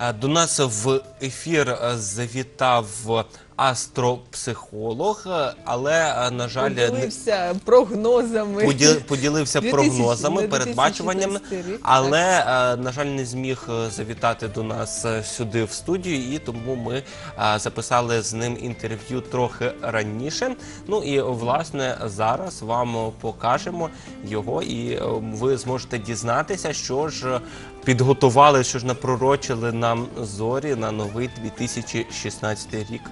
Е, До нас в ефір е, завітав астропсихолог, е, але, е, на жаль, не Поділився прогнозами. поділ- поділився 2000 прогнозами, на передбачуванням, 2016 рік, але, е, на жаль, не зміг завітати до нас сюди в студію, і тому ми записали з ним інтерв'ю трохи раніше. Ну і власне зараз вам покажемо його, і ви зможете дізнатися, що ж підготували, що ж напророчили нам зорі на новий 2016 рік.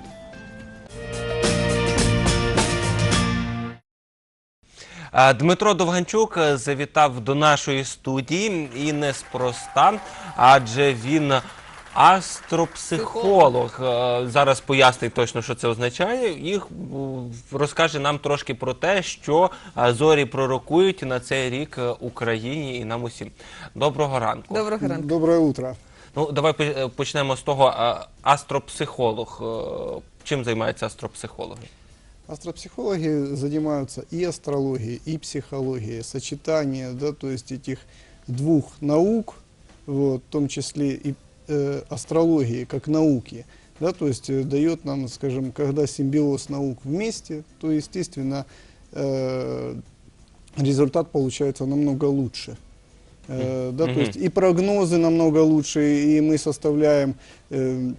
Дмитро Довганчук е, завітав до нашої студії і неспроста, адже він астропсихолог. Е, Зараз пояснить точно, що це означає, і е, розкаже нам трошки про те, що е, зорі пророкують на цей рік е, Україні і нам усім. Доброго ранку. Доброго ранку. Доброе утро. Ну, давай е, почнемо з того. е, Астропсихолог. Е, Чим займаються астропсихологи? Астропсихологи занимаются и астрологией, и психологией, сочетание, да, то есть этих двух наук, вот, в том числе и э, астрологии как науки, да, то есть э, дает нам, скажем, когда симбиоз наук вместе, то, естественно, э, результат получается намного лучше. Э, да, то Мгм. есть и прогнозы намного лучше, и мы составляем э,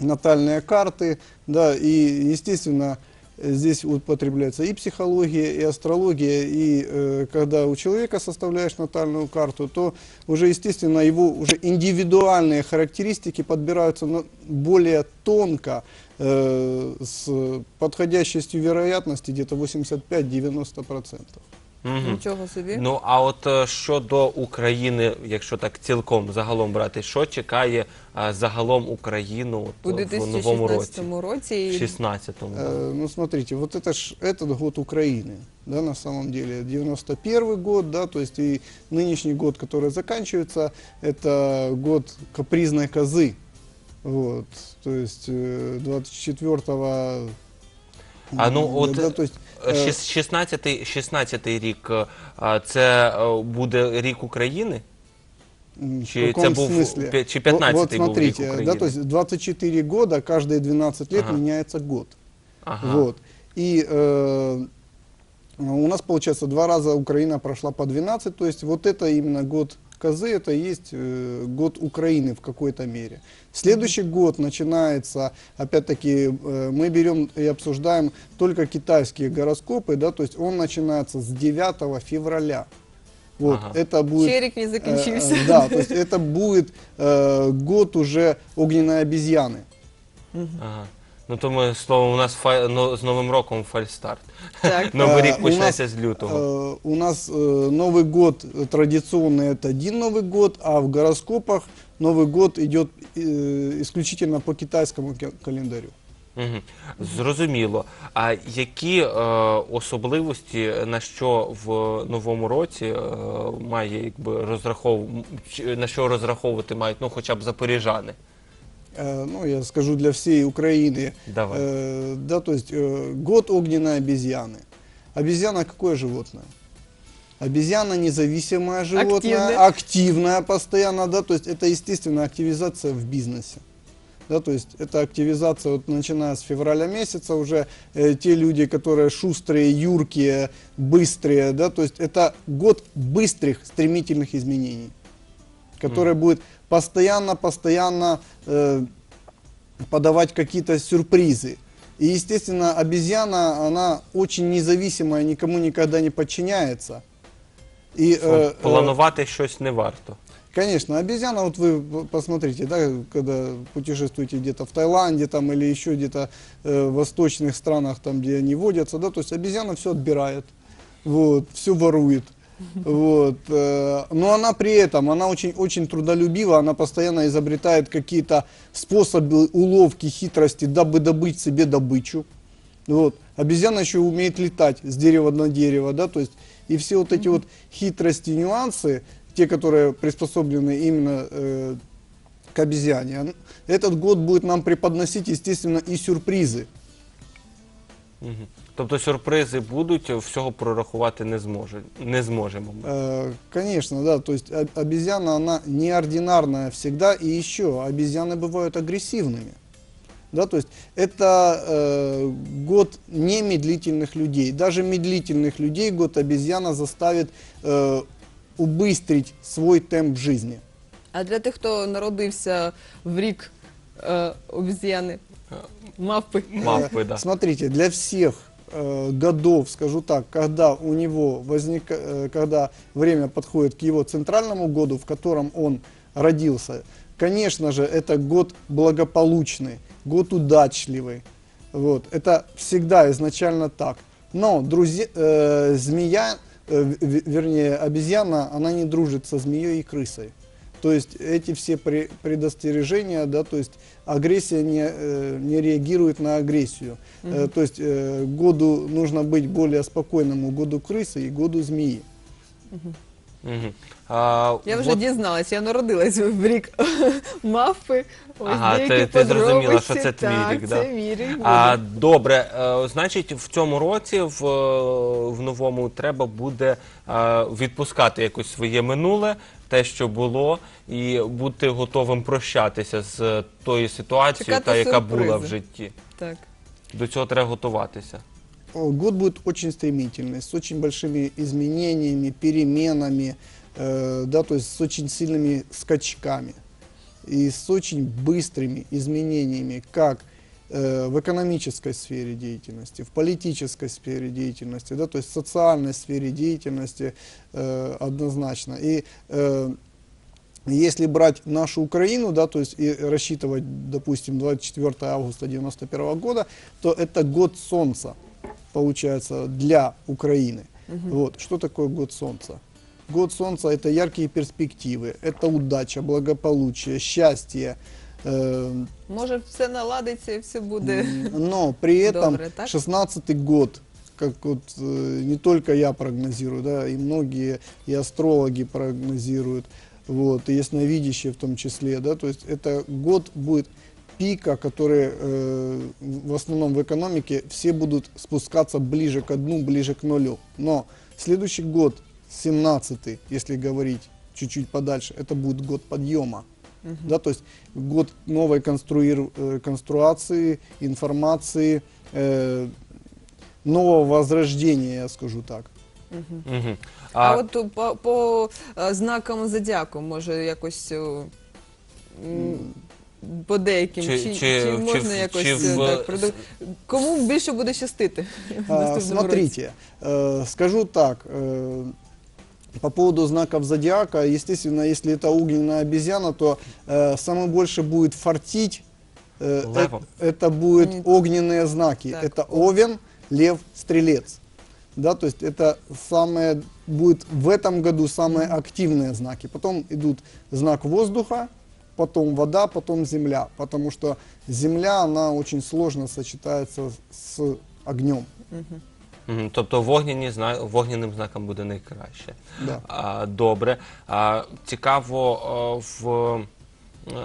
натальные карты, да, и, естественно, здесь употребляется и психология, и астрология, и э, когда у человека составляешь натальную карту, то уже, естественно, его уже индивидуальные характеристики подбираются на- более тонко, э, с подходящестью вероятности где-то 85-90%. Мгм. Нічого собі. Ну а от е, щодо України, якщо так цілком загалом брати, що чекає е, загалом Україну У от, в новому році? 2016 році. В і 16-му. да. Э, ну, смотрите, вот это ж этот год Украины, да, на самом деле, 91 год, да, то есть и нынешний год, который заканчивается, это год капризной козы, вот, то есть э, 24 А ну, от, да, то есть, Е, э, шіс- 16-й 16-й рік е, а, це е, буде рік України? м, в Чи каком це був смысле? пе- чи Вот- 15-й вот, був рік смотрите, України? да, то есть 24 года, каждые 12 лет Ага. меняется год. Ага. Вот. И э, у нас, получается, два раза Украина прошла по 12, то есть вот это именно год козы, это есть э, год Украины в какой-то мере. Следующий год начинается, опять-таки, э, мы берем и обсуждаем только китайские гороскопы, да, то есть он начинается с 9 февраля. Вот, Ага. это будет... Ще рік не закінчився. Э, да, то есть это будет э, год уже огненной обезьяны. Ага. Ну то ми словом, у нас фа... ну, з Новим роком фальстарт. Так. Новий Э, рік у почнеться нас, з лютого. э, у нас э, Новый год э, традиционный это один Новый год, а в гороскопах Новый год идет э, исключительно по китайскому ка- календарю. Мгм. Зрозуміло. А які е, особливості на що в новому році е, має якби розрахов... чи- на що розраховувати мають, ну хоча б запоріжани? Э, ну, я скажу для всей Украины. Давай. Э, да, то есть э, год огненной обезьяны. Обезьяна какое животное? Обезьяна независимое животное, Активное. активное постоянно, да, то есть это естественная активизация в бизнесе. Да, то есть это активизация, вот начиная с февраля месяца уже э, те люди, которые шустрые, юркие, быстрые, да, то есть это год быстрых, стремительных изменений, который будет постоянно, постоянно э, подавать какие-то сюрпризы. И, естественно, обезьяна, она очень независимая, никому никогда не подчиняется. И, э, э, Планувати щось не варто. Конечно, обезьяна, вот вы посмотрите, да, когда путешествуете где-то в Таиланде там, или еще где-то э, в восточных странах, там, где они водятся, да, то есть обезьяна все отбирает, вот, все ворует. Вот, э, но она при этом, она очень, очень трудолюбива, она постоянно изобретает какие-то способы уловки, хитрости, дабы добыть себе добычу. Вот. Обезьяна еще умеет летать с дерева на дерево, да, то есть и все вот эти вот хитрости, нюансы, те, которые приспособлены именно э, к обезьяне, этот год будет нам преподносить, естественно, и сюрпризы. Мгм. Тобто сюрпризи будуть, всього прорахувати не зможе, не зможемо. ми. Э, Конечно, да, то есть о- обезьяна, она неординарная всегда, и еще обезьяны бывают агрессивными. Да, то есть это э, год немедлительных людей. Даже медлительных людей год обезьяна заставит э, убыстрить свой темп жизни. А для тих, хто народився в рік е, обіз'яни, Мавпи, Э, да. Смотрите, для всех э, годов, скажу так, когда у него возник, э, когда время подходит к его центральному году, в котором он родился, конечно же, это год благополучный, год удачливый. Вот, это всегда изначально так. Но друзья, э, змея, э, вернее, обезьяна, она не дружит со змеей и крысой. То есть эти все пре- предостережения, да, то есть агрессия не, э, не реагирует на агрессию. Э, то есть э, году нужно быть более спокойному году крысы и году змеи. Мгм. А, Я вже от- дізналась, я народилась в рік мавпи. Ось Ага, деякі ти- ти зрозуміла, подробиці. що це твій так, рік, да? це мій рік. А, буде. добре, е, значить, в цьому році в, е, в новому треба буде е, відпускати якось своє минуле, те, що було, і бути готовим прощатися з тою ситуацією, Чекати та яка сюрпризи. була в житті. Так. До цього треба готуватися. О, Год будет очень стремительный, с очень большими изменениями, переменами, э, да, то есть с очень сильными скачками и с очень быстрыми изменениями, как э, в экономической сфере деятельности, в политической сфере деятельности, да, то есть в социальной сфере деятельности э, однозначно. И э, если брать нашу Украину, да, то есть и рассчитывать, допустим, 24 августа 91 года, то это год солнца, получается, для Украины. Вот. Что такое год солнца? Год солнца это яркие перспективы, это удача, благополучие, счастье. Э, Може, все наладиться і все буде. М, Но при этом Добре, так? 16 год, как вот э, не только я прогнозирую, да, и многие и астрологи прогнозируют, вот, и ясновидящие в том числе, да, то есть это год будет пика, который э, в основном в экономике все будут спускаться ближе к дну, ближе к нулю. Но следующий год, 17 если говорить чуть-чуть подальше, это будет год подъема. Да, то есть год новой конструир- э, конструации, информации, э, нового возрождения, я скажу так. Угу. А, от о, по, по е, знакам зодіаку, може, якось о, м, по деяким, Чи- чи, чи- чи, чи можна в- якось чи е, в- так, проду- Кому більше буде щастити? в А, наступному році? смотрите, э, скажу так, э, по поводу знаков зодиака, естественно, если это огненная обезьяна, то э, самый больше будет фартить, э, Левом. это, это будут огненные знаки. Так. Это овен, лев, стрелец. Да, то есть это самые, будет в этом году самые активные знаки. Потом идут знак воздуха, потом вода, потом земля. Потому что земля, она очень сложно сочетается с огнем. Мгм. Тобто вогняні зна... вогняним знаком буде найкраще. Да. А, добре. А, цікаво а, в, е,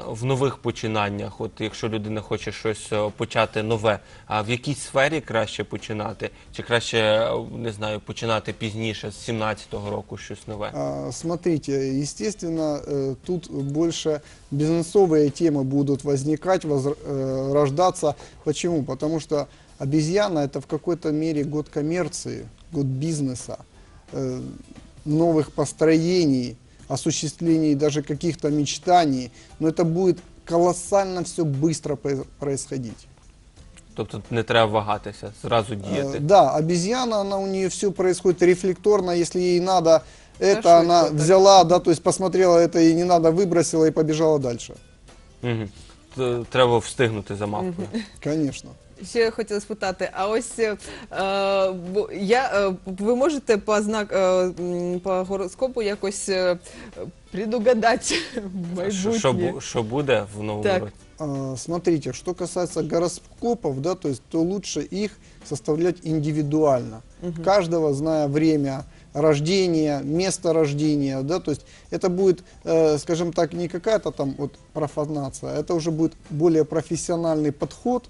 в нових починаннях, от якщо людина хоче щось е, почати нове, а в якій сфері краще починати? Чи краще, е, не знаю, починати пізніше, з 17-го року щось нове? А, Смотрите, естественно, э, тут больше бизнесовые темы будут возникать, возр- э, рождаться. Почему? Потому что обезьяна это в какой-то мере год коммерции, год бизнеса, э, новых построений, осуществлений даже каких-то мечтаний. Но это будет колоссально все быстро происходить. Тобто не треба вагатися, зразу Э, діяти. Да, обезьяна, она у нее все происходит рефлекторно, если ей надо это, швидко она так. взяла, да, то есть посмотрела это ей не надо, выбросила и побежала дальше. Мгм. Т- Треба встигнути за мавкою. Конечно Ще я хотіла спитати, а ось е, е, бо я, е, ви можете по знак е, м, по гороскопу якось е, предугадати Що, майбутнє? що, бу- що буде в новому Так. році? А, Смотрите, что касается гороскопов, да, то есть, то лучше их составлять индивидуально. Каждого зная время рождения, место рождения, да, то есть это будет, э, скажем так, не какая-то там вот профанация, это уже будет более профессиональный подход,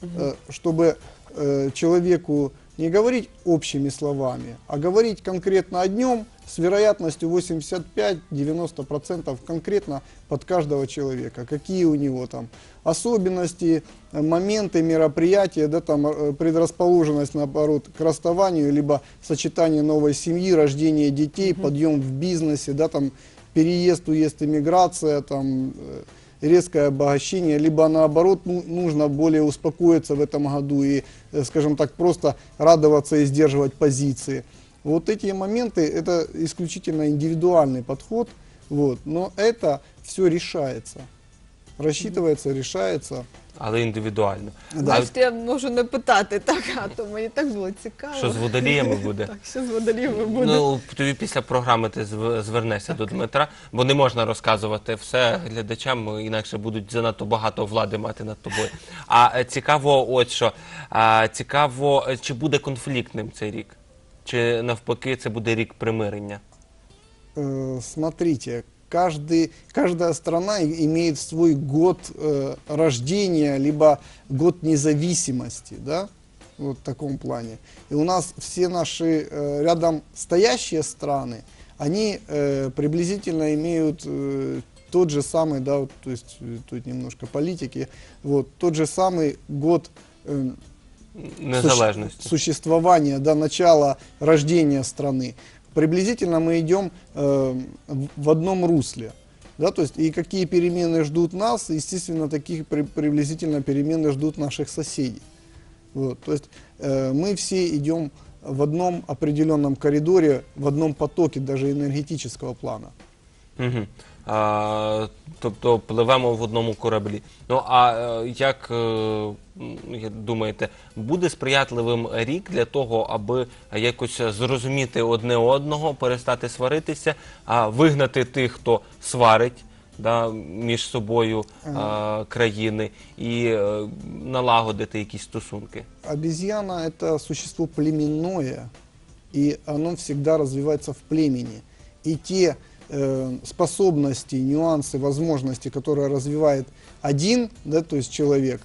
э, чтобы э, человеку не говорить общими словами, а говорить конкретно о днем с вероятностью 85-90% конкретно под каждого человека. Какие у него там особенности, э, моменты мероприятия, да, там предрасположенность, наоборот, к расставанию, либо сочетание новой семьи, рождение детей, подъем в бизнесе, да, там переезд, уезд, иммиграция, там резкое обогащение, либо наоборот ну, нужно более успокоиться в этом году и, э, скажем так, просто радоваться и сдерживать позиции. Вот эти моменты, это исключительно индивидуальный подход, вот, но это все решается. Рассчитывается, решается. Але індивідуально. А Бачите, я можу не питати, так, а то мені так було цікаво. що з водоліями буде? Так, що з водоліями буде? Ну, тобі після програми ти зв- звернешся до Дмитра, бо не можна розказувати все глядачам, інакше будуть занадто багато влади мати над тобою. А е, цікаво, от що а, цікаво, е, чи буде конфліктним цей рік, чи навпаки, це буде рік примирення. Э, смотрите, каждый, каждая страна имеет свой год э, рождения, либо год независимости, да, вот в таком плане. И у нас все наши э, рядом стоящие страны, они э, приблизительно имеют э, тот же самый, да, вот, то есть э, тут немножко политики, вот, тот же самый год э, суще- существования, до начала рождения страны. Приблизительно мы идем э, в- одном русле. Да, то есть и какие перемены ждут нас, естественно, таких при- приблизительно перемены ждут наших соседей. Вот, то есть э, мы все идем в одном определенном коридоре, в одном потоке даже энергетического плана. Угу. А, тобто пливемо в одному кораблі. Ну а е, як е, як думаєте, буде сприятливим рік для того, аби якось зрозуміти одне одного, перестати сваритися, а вигнати тих, хто сварить да, між собою а, країни, і е, налагодити якісь стосунки? Обезьяна это существо племенное, и оно всегда развивается в племени. И те способности, нюансы, возможности, которые развивает один, да, то есть человек,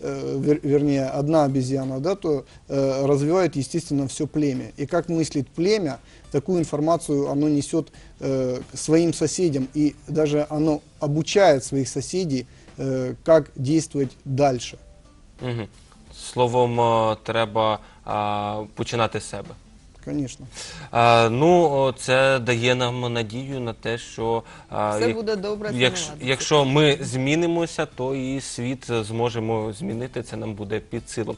э, вер- вернее, одна обезьяна, да, то э, развивает, естественно, все племя. И как мыслит племя, такую информацию оно несет э, своим соседям, и даже оно обучает своих соседей, э, как действовать дальше. Угу. Словом, е, треба а, починати з себе. Конечно. А, ну, це дає нам надію на те, що а, Все як- буде добре, якщо, якщо ми змінимося, то і світ зможемо змінити. Це нам буде під силу.